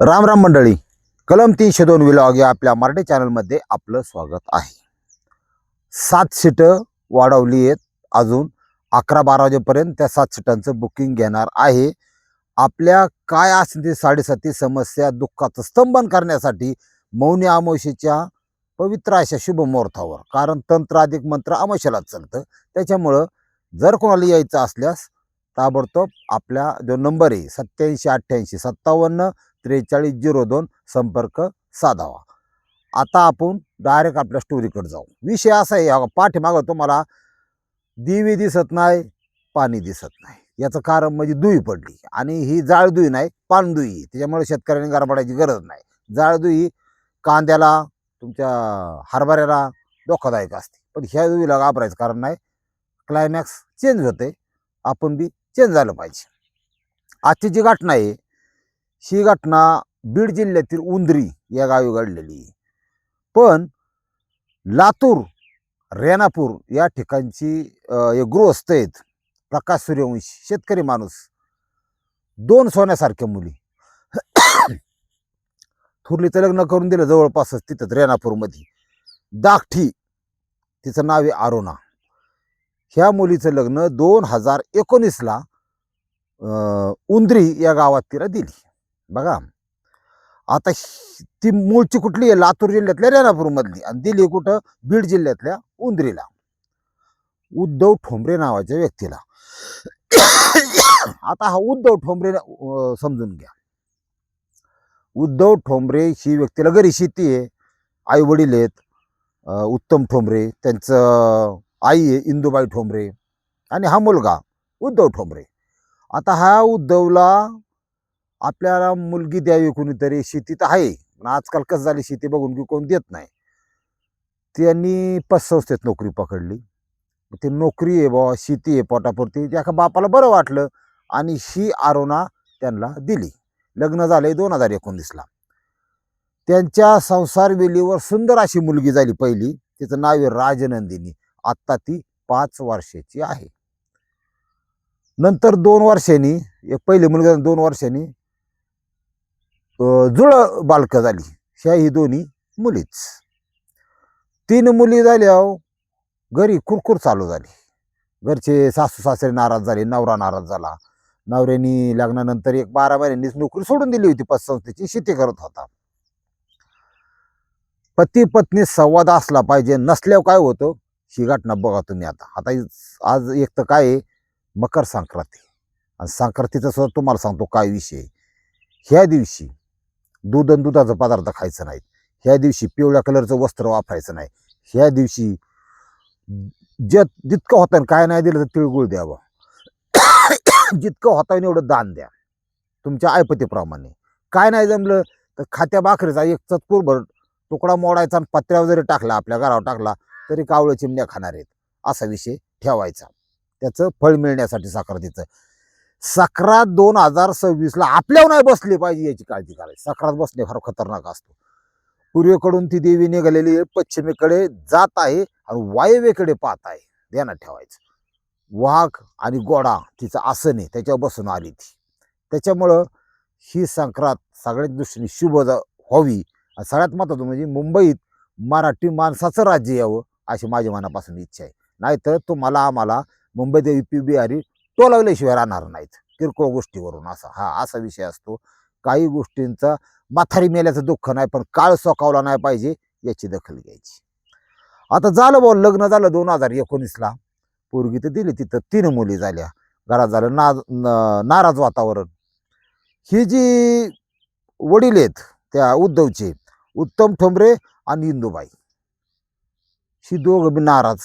राम राम मंडळी कलम तीनशे दोन विलॉग या आपल्या मराठी चॅनलमध्ये आपलं स्वागत आहे. सात सीटं वाढवली आहेत. अजून अकरा बारा वाजेपर्यंत त्या सात सीटांचं बुकिंग घेणार आहे. आपल्या काय असतील ती साडेसाती समस्या दुःखाचं स्तंभन करण्यासाठी मौनी अमावशेच्या पवित्र अशा शुभ मुहूर्तावर कारण तंत्र अधिक मंत्र अमावस्यालाच चालतं. त्याच्यामुळं जर कोणाला यायचं असल्यास ताबडतोब आपल्या जो नंबर आहे सत्याऐंशी अठ्ठ्याऐंशी सत्तावन्न त्रेचाळीस झिरो दोन संपर्क साधावा. आता आपण डायरेक्ट आपल्या स्टोरीकडे जाऊ. विषय असा आहे अगं पाठीमागं तुम्हाला दिवी दिसत नाही पाणी दिसत नाही. याचं कारण म्हणजे दुई पडली आणि ही जाळ दुई नाही पानदुई त्याच्यामुळे शेतकऱ्यांनी गरबडायची गरज नाही. जाळ दुई कांद्याला तुमच्या हरभऱ्याला धोकादायक असते. पण ह्या दुईला घाबरायचं कारण नाही. क्लायमॅक्स चेंज होते. आपण बी चेंज झालं पाहिजे. आजची जी घटना आहे ही घटना बीड जिल्ह्यातील उंदरी या गावी घडलेली पण लातूर रेणापूर या ठिकाणची एक गृहस्थ आहेत प्रकाश सूर्यवंशी शेतकरी माणूस. दोन सोन्यासारख्या मुली. थुरलीचं लग्न करून दिलं जवळपासच तिथंच रेणापूरमध्ये. दाखठी तिचं नाव आहे आरोना ह्या मुलीचं लग्न दोन हजार एकोणीसला उंदरी या गावात तिला दिली. बघा. आता ती मूळची कुठली आहे? लातूर जिल्ह्यातल्या रेणापूरमधली. आणि दिली कुठं? बीड जिल्ह्यातल्या उंदरीला. उद्धव ठोंबरे नावाच्या व्यक्तीला. आता हा उद्धव ठोंबरे समजून घ्या. उद्धव ठोंबरे ही व्यक्तीला घरी शेती आहे. आई वडील आहेत उत्तम ठोंबरे. त्यांचं आई आहे इंदुबाई ठोंबरे. आणि हा मुलगा उद्धव ठोंबरे. आता हा उद्धवला आपल्याला मुलगी द्यावी कोणीतरी शेती तर आहे. पण आजकाल कसं झाली शेती बघून की कोण देत नाही. त्यांनी पतसंस्थेत नोकरी पकडली. ते नोकरी आहे बुवा शेती आहे पोटापुरती. त्या बापाला बरं वाटलं आणि ही आरोना त्यांना दिली. लग्न झाले दोन हजार एकोणीसला त्यांच्या संसार वेलीवर सुंदर अशी मुलगी झाली पहिली. तिचं नाव आहे राजनंदिनी. आत्ता ती पाच वर्षाची आहे. नंतर दोन वर्षांनी एक मुलगा दोन वर्षांनी जुळ बालकं झाली. ह्या ही दोन्ही मुलीच. तीन मुली झाल्या घरी कुरकुर चालू झाली. घरचे सासू सासरे नाराज झाले नवरा नाराज झाला. नवऱ्यानी लग्नानंतर एक बारा महिन्यांनीच नोकरी सोडून दिली होती पतसंस्थेची शेती करत होता. पती पत्नी संवाद असला पाहिजे नसल्यावर काय होतं? ही घटना बघा तुम्ही आता. आता आज एक तर काय आहे? मकर संक्रांती. आणि संक्रांतीचा सुद्धा तुम्हाला सांगतो काय विषय ह्या दिवशी दूध आणि दुधाचा पदार्थ खायचं नाहीत. ह्या दिवशी पिवळ्या कलरचं वस्त्र वापरायचं नाही. ह्या दिवशी जे जितकं होतं काय नाही दिलं तर तिळगुळ द्यावं. जितकं होतं एवढं दान द्या. तुमच्या ऐपतीप्रमाणे. काय नाही जमलं तर खात्या भाकरीचा एक चतकुरभर तुकडा मोडायचा आणि पत्र्यावर जरी टाकला आपल्या घरावर टाकला तरी कावळं चिमण्या खाणार आहेत. असा विषय ठेवायचा. त्याचं फळ मिळण्यासाठी साखर द्यायचं सक्रात दोन हजार सव्वीसला आपल्यावर नाही बसली पाहिजे याची काळजी करायची. सक्रात बसणे फार खतरनाक असतो. पूर्वेकडून ती देवी निघालेली पश्चिमेकडे जात आहे आणि वायव्येकडे पाहत आहे. ध्यानात ठेवायचं. वाघ आणि गोडा तिचं आसन आहे त्याच्यावर बसून आली ती. त्याच्यामुळं ही संक्रांत सगळ्यात दृष्टीने शुभ व्हावी. आणि सगळ्यात महत्त्वाचं म्हणजे मुंबईत मराठी माणसाचं राज्य यावं अशी माझ्या मनापासून इच्छा आहे. नाहीतर तुम्हाला आम्हाला मुंबईत पी बिहारी टोलवल्याशिवाय राहणार नाहीत. किरकोळ गोष्टीवरून असा हा असा विषय असतो. काही गोष्टींचा माथारी मेल्याचं दुःख नाही पण काळ सोकावला नाही पाहिजे याची दखल घ्यायची. आता झालं भाऊ लग्न झालं दोन हजार एकोणीसला. पोरगी तर दिली तिथं तीन मुली झाल्या. घरात झालं ना नाराज वातावरण. ही जी वडील आहेत त्या उद्धवचे उत्तम ठोंबरे आणि इंदुबाई. ही दोघं बी नाराज.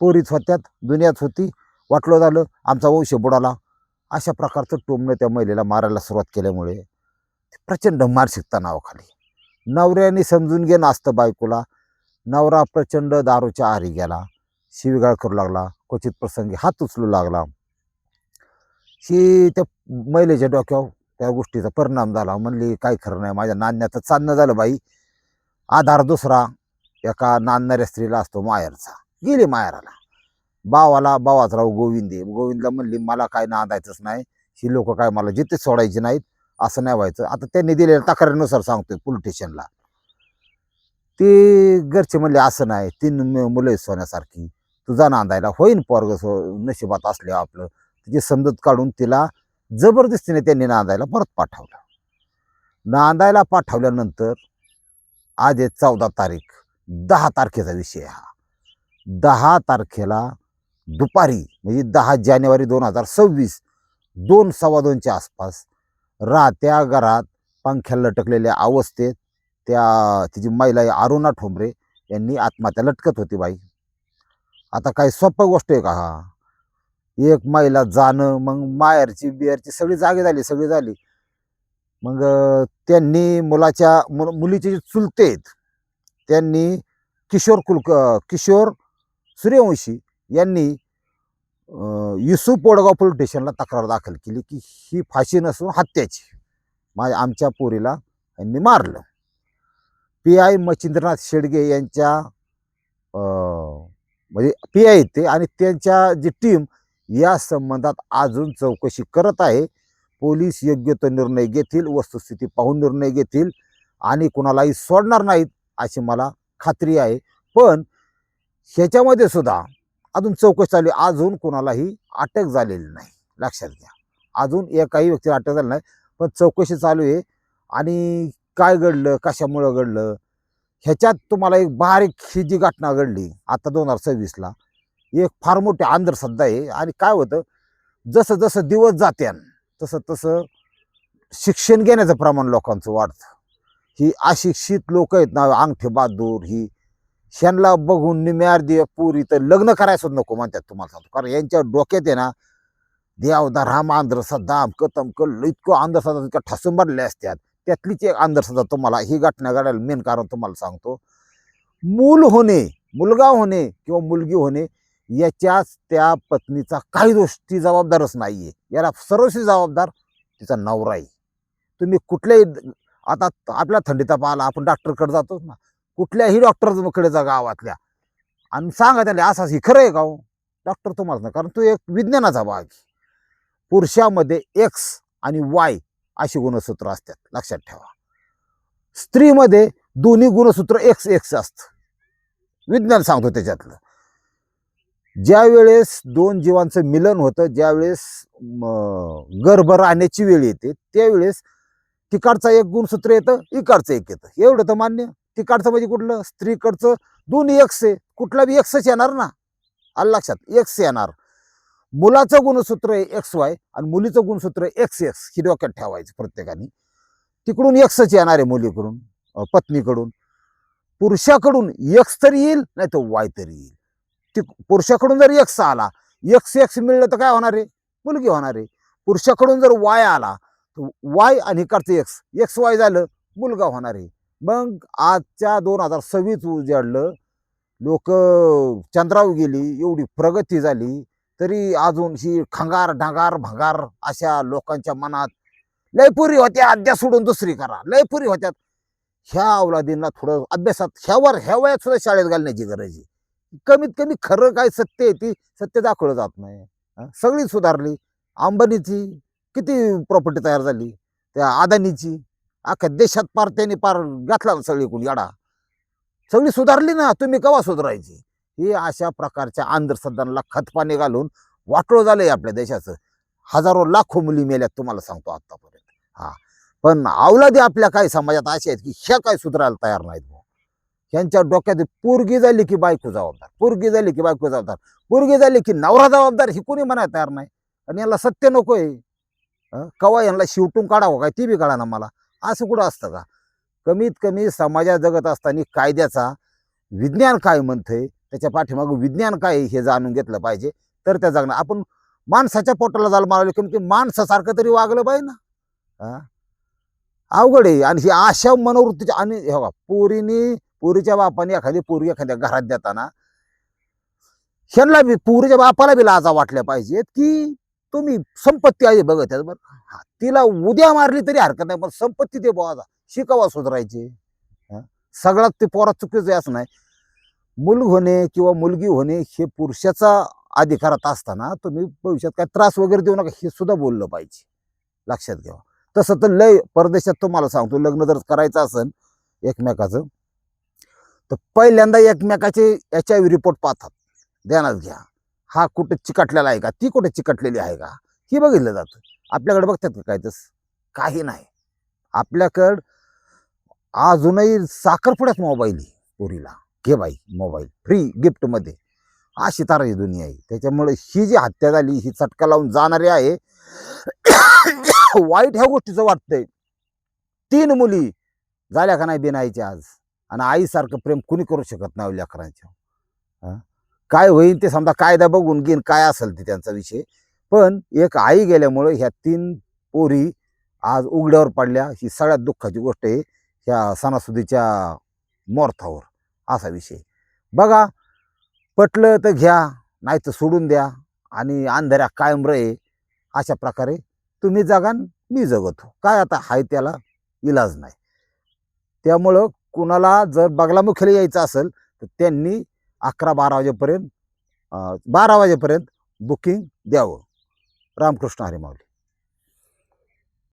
पोरीच होत्यात दुनियाच होती. वाटलं झालं आमचा वंश बुडाला. अशा प्रकारचं टोमणं त्या महिलेला मारायला सुरुवात केल्यामुळे प्रचंड मानसिकता तणावाखाली. नवऱ्याने समजून घे असतं बायकोला. नवरा प्रचंड दारूच्या आरी गेला. शिवीगाळ करू लागला. क्वचित प्रसंगी हात उचलू लागला. शी त्या महिलेच्या डोक्यावर त्या गोष्टीचा परिणाम झाला. म्हणली काय खरं नाही माझ्या नाण्याचं चांदणं झालं बाई. आधार दुसरा. एका नांदणाऱ्या स्त्रीला असतो माहेरचा. गेली माहेराला. बावाला बावाचा गोविंदे गोविंदला म्हणली मला काय नांदायचंच नाही. ही लोक काय मला जिथे सोडायची नाहीत असं नाही व्हायचं. आता त्यांनी दिलेल्या तक्रारीनुसार सांगतोय पोलीस स्टेशनला. ते घरचे म्हणले असं नाही. तीन मुलं सोन्यासारखी. तुझा नांदायला होईन पोरग नशिबात असले आपलं. तिची समजत काढून तिला जबरदस्तीने त्यांनी नांदायला परत पाठवलं. नांदायला पाठवल्यानंतर आज आहे चौदा तारीख. दहा तारखेचा विषय हा. दहा तारखेला दुपारी म्हणजे दहा जानेवारी दोन हजार सव्वीस दोन सव्वा दोनच्या आसपास राहत्या घरात पंख्याला लटकलेल्या अवस्थेत त्या तिची महिला आहे अरुणा ठोंबरे यांनी आत्महत्या लटकत होती बाई. आता काही सोपं गोष्ट आहे का हा? एक महिला जाणं मग मायरची बियरची सगळी जागी झाली सगळी झाली. मग त्यांनी मुलाच्या मुल- मुलीचे जे चुलते आहेत त्यांनी किशोर कुलक किशोर सूर्यवंशी यांनी युसुफ पोडगाव पोलीस स्टेशनला तक्रार दाखल केली की ही फाशी नसून हत्याची. माझ्या आमच्या पोरीला यांनी मारलं. पी आय मच्छिंद्रनाथ शेडगे यांच्या म्हणजे पी आय ते आणि त्यांच्या जी टीम या संबंधात अजून चौकशी करत आहे. पोलीस योग्य तो निर्णय घेतील वस्तुस्थिती पाहून निर्णय घेतील आणि कुणालाही सोडणार नाहीत अशी मला खात्री आहे. पण ह्याच्यामध्ये सुद्धा अजून चौकशी चालू आहे. अजून कुणालाही अटक झालेली नाही. लक्षात घ्या. अजून एकाही व्यक्तीला अटक झाली नाही पण चौकशी चालू आहे. आणि काय घडलं कशामुळं घडलं? ह्याच्यात तुम्हाला एक बारीक ही जी घटना घडली आता दोन हजार सव्वीसला एक फार मोठी अंधश्रद्धा आहे. आणि काय होतं? जसं जसं दिवस जात्यान तसं तसं शिक्षण घेण्याचं प्रमाण लोकांचं वाढतं. ही अशिक्षित लोक आहेत ना अंगठे बहादूर ही ह्यांना बघून निम्यार दे पुरी तर लग्न करायचं नको म्हणतात तुम्हाला सांगतो. कारण यांच्या डोक्यात आहे ना देवदा राम अंधश्रद्धा अमकं तमकं इतकं अंधश्रद्धा इतकं ठसून भरले असतात. त्यातलीच एक अंधश्रद्धा तुम्हाला ही घटना घडायला मेन कारण तुम्हाला सांगतो. मूल होणे मुलगा होणे किंवा मुलगी होणे याच्याच त्या पत्नीचा काही गोष्टी जबाबदारच नाही आहे याला सर्वस्वी जबाबदार तिचा नवरा आहे. तुम्ही कुठल्याही आता आपल्या थंडी पाहिला आला आपण डॉक्टरकडे जातो ना. कुठल्याही डॉक्टरकडे जा गावातल्या. आणि सांगा त्याला असं ही खरं आहे का हो? डॉक्टर तुम्हाला नाही कारण तो एक विज्ञानाचा भाग आहे. पुरुषामध्ये एक्स आणि वाय अशी गुणसूत्र असतात. लक्षात ठेवा. स्त्रीमध्ये दोन्ही गुणसूत्र एक्स एक्स असतं. विज्ञान सांगतो त्याच्यातलं. ज्या वेळेस दोन जीवांचं मिलन होतं ज्यावेळेस गर्भ राहण्याची वेळ येते त्यावेळेस तिकडचा एक गुणसूत्र येतं इकडचं एक येतं. एवढं तर मान्य तिकडचं म्हणजे कुठलं? स्त्रीकडचं. दोन एक्स आहे. कुठला बी एक्सच येणार ना? आलं लक्षात. एक्स येणार. मुलाचं गुणसूत्र आहे एक्स वाय आणि मुलीचं गुणसूत्र आहे एक्स एक्स ही डोक्यात ठेवायचं प्रत्येकाने. तिकडून एक्सच येणार आहे मुलीकडून पत्नीकडून. पुरुषाकडून एक्स तरी येईल नाही तर वाय तरी येईल. ती पुरुषाकडून जर एक्स आला एक्स एक्स मिळलं तर काय होणार आहे? मुलगी होणार आहे. पुरुषाकडून जर वाय आला तर वाय आणि इकडचं एक्स एक्स वाय झालं मुलगा होणार आहे. मग आजच्या दोन हजार सव्वीस उजाडलं लोक चंद्रावर गेली एवढी प्रगती झाली तरी अजून ही खंगार ढांगार भंगार अशा लोकांच्या मनात लयपुरी होत्या. अद्या सोडून दुसरी करा. लयपुरी होत्यात ह्या अवलादींना थोडं अभ्यासात ह्यावर ह्या वयात सुद्धा शाळेत घालण्याची गरज आहे. कमीत कमी खरं काय सत्य आहे ती सत्य दाखवलं जात नाही. सगळी सुधारली. अंबानीची किती प्रॉपर्टी तयार झाली? त्या अदानीची. अख्ख्या देशात पार त्यांनी पार घातला ना सगळी कोण याडा. सगळी सुधारली ना तुम्ही कवा सुधारायची? हे अशा प्रकारच्या अंधश्रद्धांना खतपाणी घालून वाटोळ झालंय आपल्या देशाचं. हजारो लाखो मुली मेल्यात तुम्हाला सांगतो आतापर्यंत. हा. पण अवलादी आपल्या काही समाजात अशा आहेत की ह्या काय सुधारायला तयार नाहीत भाऊ ह्यांच्या डोक्यात पोरगी झाली की बायको जबाबदार पोरगी झाली की बायको जबाबदार पोरगी झाली की नवरा जबाबदार ही कोणी म्हणायला तयार नाही. आणि याला सत्य नकोय. आहे कवा यांना शिवटून काढावं काय ती बी काढा ना मला. असं कुठं असतं का? कमीत कमी समाजात जगत असताना कायद्याचा विज्ञान काय म्हणतंय त्याच्या पाठीमागं विज्ञान काय हे जाणून घेतलं पाहिजे. तर त्या जगणं आपण माणसाच्या पोटाला जायला मारले कमी ते म्हणजे माणसासारखं तरी वागलं पाहिजे ना. अवघड आहे. आणि ही अशा मनोवृत्तीच्या आणि हे बघा पोरीनी पोरीच्या बापाने एखादी पोरी एखाद्या घरात देताना ह्यांना बी पोरीच्या बापाला बी लाजा वाटल्या पाहिजेत की तुम्ही संपत्ती आहे बघत आहे बरं हा, तिला उद्या मारली तरी हरकत नाही पण संपत्ती ते बोवा शिकावा सुधारायचे. सगळ्यात ते पोरात चुकीचं आहे असं नाही. मुल होणे किंवा मुलगी होणे हे पुरुषाचा अधिकारात असताना तुम्ही भविष्यात काय त्रास वगैरे देऊ नका हे सुद्धा बोललं पाहिजे. लक्षात घ्यावा तसं तर लय परदेशात तुम्हाला सांगतो लग्न जर करायचं असेल एकमेकाचं तर पहिल्यांदा एकमेकाचे एच आय रिपोर्ट पाहतात. ध्यानात घ्या. हा कुठे चिकटलेला आहे का? ती कुठे चिकटलेली आहे का? हे बघितलं जातं. आपल्याकडे बघतात का काय तसं? काही नाही. आपल्याकडं अजूनही साखरपुड्यात मोबाईल आहे पोरीला. घे बाई मोबाईल फ्री गिफ्टमध्ये अशी ताराची दुनिया आहे. त्याच्यामुळे ही जी हत्या झाली ही चटका लावून जाणारी आहे. वाईट ह्या गोष्टीचं वाटतंय. तीन मुली झाल्या का नाही बिनायच्या आज? आणि आईसारखं प्रेम कुणी करू शकत नाही लेकरांच्या. हं? काय होईल ते समजा कायदा बघून घेईन काय असेल ते त्यांचा विषय. पण एक आई गेल्यामुळं ह्या तीन पोरी आज उघड्यावर पडल्या. ही सगळ्यात दुःखाची गोष्ट आहे ह्या सणासुदीच्या मोर्थावर. असा विषय बघा पटलं तर घ्या नाही तर सोडून द्या आणि अंधाऱ्या कायम रहे. अशा प्रकारे तुम्ही जगान मी जगतो. काय आता हाय त्याला इलाज नाही. त्यामुळं कुणाला जर बगलामुखीला यायचं असेल तर त्यांनी अकरा बारा वाजेपर्यंत बारा वाजेपर्यंत बुकिंग द्यावं. रामकृष्ण हरिमावली